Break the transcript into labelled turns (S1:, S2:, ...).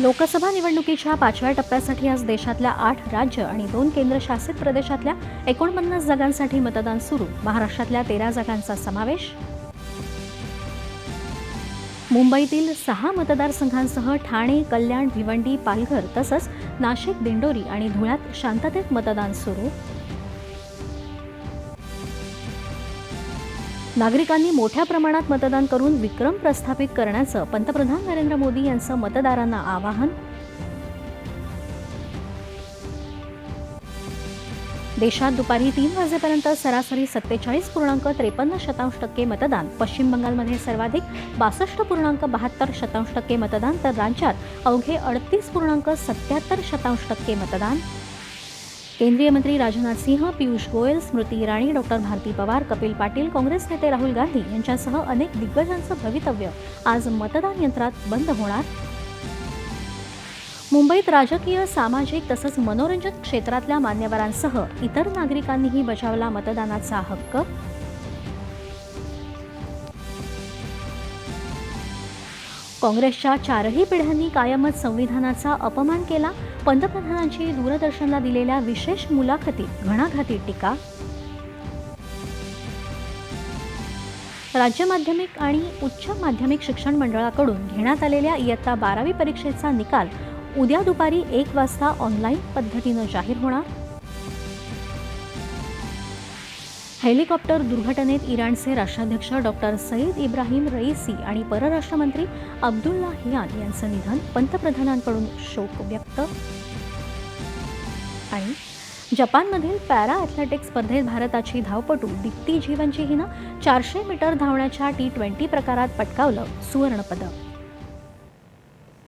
S1: लोकसभा निवडणुकीच्या पाचव्या टप्प्यासाठी आज देशातल्या आठ राज्य आणि दोन केंद्रशासित प्रदेशातल्या एकोणपन्नास जागांसाठी मतदान सुरू महाराष्ट्रातल्या तेरा जागांचा समावेश मुंबईतील सहा मतदारसंघांसह ठाणे कल्याण भिवंडी पालघर तसंच नाशिक दिंडोरी आणि धुळ्यात शांततेत मतदान सुरू नागरिकांनी मोठ्या प्रमाणात मतदान करून विक्रम प्रस्थापित करण्याचं पंतप्रधान नरेंद्र मोदी यांचं मतदारांना आवाहन देशात दुपारी तीन वाजेपर्यंत सरासरी सत्तेचाळीस पूर्णांक त्रेपन्न शतांश टक्के मतदान पश्चिम बंगालमध्ये सर्वाधिक बासष्ट पूर्णांक बहात्तर शतांश टक्के मतदान तर राज्यात अवघे अडतीस पूर्णांक सत्याहत्तर शतांश टक्के मतदान केंद्रीय मंत्री राजनाथ सिंह पियुष गोयल स्मृती इराणी डॉक्टर भारती पवार कपिल पाटील काँग्रेस नेते राहुल गांधी यांच्यासह अनेक दिग्गजांचं भवितव्य आज मतदान यंत्रात बंद होणार मुंबईत राजकीय सामाजिक तसंच मनोरंजन क्षेत्रातल्या मान्यवरांसह इतर नागरिकांनीही बजावला मतदानाचा हक्क काँग्रेसच्या चारही पिढ्यांनी कायमच संविधानाचा अपमान केला पंतप्रधानांची दूरदर्शनला दिलेल्या विशेष मुलाखतीत घणाघाती टीका राज्य माध्यमिक आणि उच्च माध्यमिक शिक्षण मंडळाकडून घेण्यात आलेल्या इयत्ता बारावी परीक्षेचा निकाल उद्या दुपारी एक वाजता ऑनलाईन पद्धतीनं जाहीर होणार हेलिकॉप्टर दुर्घटनेत इराणचे राष्ट्राध्यक्ष डॉक्टर सईद इब्राहिम रईसी आणि परराष्ट्रमंत्री अब्दुल्ला हियान यांचं निधन पंतप्रधानांकडून शोक व्यक्त आणि जपानमधील पॅरा ॲथलेटिक्स स्पर्धेत भारताची धावपटू दीप्ती जीवनची हिनं चारशे मीटर धावण्याच्या टी ट्वेंटी प्रकारात पटकावलं सुवर्णपदक